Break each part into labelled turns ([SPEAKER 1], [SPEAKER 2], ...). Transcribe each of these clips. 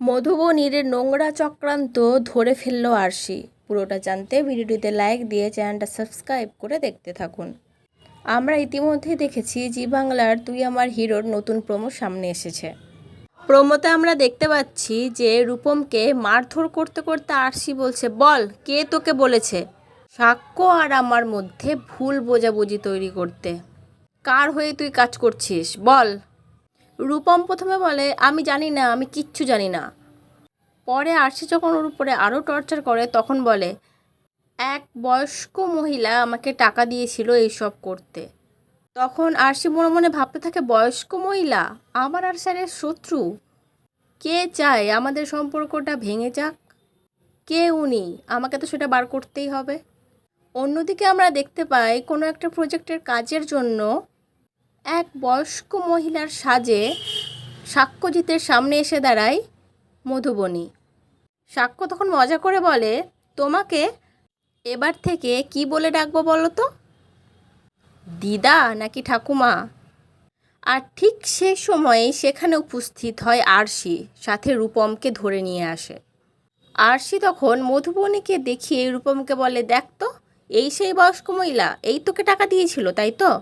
[SPEAKER 1] মধুবনীর নোংরা চক্রান্ত ধরে ফেলল আরশি। পুরোটা জানতে ভিডিওটিতে লাইক দিয়ে চ্যানেলটা সাবস্ক্রাইব করে দেখতে থাকুন। আমরা ইতিমধ্যেই দেখেছি, জি বাংলার তুই আমার হিরোর নতুন প্রোমো সামনে এসেছে। প্রোমোতে আমরা দেখতে পাচ্ছি যে রূপমকে মারধর করতে করতে আরশি বলছে, বল, কে তোকে বলেছে? সাক্ষ্য আর আমার মধ্যে ভুল বোঝাবুঝি তৈরি করতে। কার হয়ে তুই কাজ করছিস? বল। রূপম প্রথমে বলে, আমি জানি না, আমি কিচ্ছু জানি না। পরে আরশি যখন ওর উপরে আরও টর্চার করে, তখন বলে, এক বয়স্ক মহিলা আমাকে টাকা দিয়েছিল এইসব করতে। তখন আরশি মনে মনে ভাবতে থাকে, বয়স্ক মহিলা? আমার আর স্যারের শত্রু? কে চায় আমাদের সম্পর্কটা ভেঙে যাক? কে উনি? আমাকে তো সেটা বার করতেই হবে। অন্যদিকে আমরা দেখতে পাই, কোনো একটা প্রজেক্টের কাজের জন্য এক বয়স্ক মহিলার সাজে সাক্ষ্যজিতের সামনে এসে দাঁড়ায় মধুবনী। সাক্ষ্য তখন মজা করে বলে, তোমাকে এবার থেকে কি বলে ডাকবো বলো তো? দিদা নাকি ঠাকুমা? আর ঠিক সেই সময়ে সেখানে উপস্থিত হয় আরশি, সাথে রূপমকে ধরে নিয়ে আসে। আরশি তখন মধুবনীকে দেখিয়ে রূপমকে বলে, দেখ তো, এই সেই বয়স্ক মহিলা, এই তোকে টাকা দিয়েছিল, তাই তো?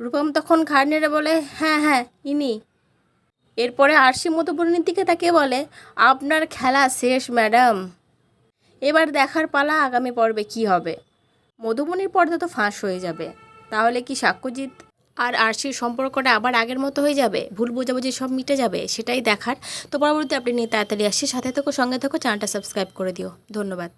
[SPEAKER 1] রূপম তখন ঘাড় নেড়ে বলে হ্যাঁ হ্যাঁ ইনি। এরপরে আরশি মধুবনীর দিকে তাকে বলে, আপনার খেলা শেষ, ম্যাডাম। এবার দেখার পালা আগামী পর্বে কি হবে? মধুবনীর পর্দা তো ফাঁস হয়ে যাবে। তাহলে কি সাক্ষ্যজিৎ আর আরশির সম্পর্কটা আবার আগের মতো হয়ে যাবে? ভুল বোঝাবুঝি সব মিটে যাবে? সেটাই দেখার। তো পরবর্তী আপনি নিয়ে তাড়াতাড়ি আসছি। সাথে থেকো, সঙ্গে থেকো, চ্যানেলটা সাবস্ক্রাইব করে দিও। ধন্যবাদ।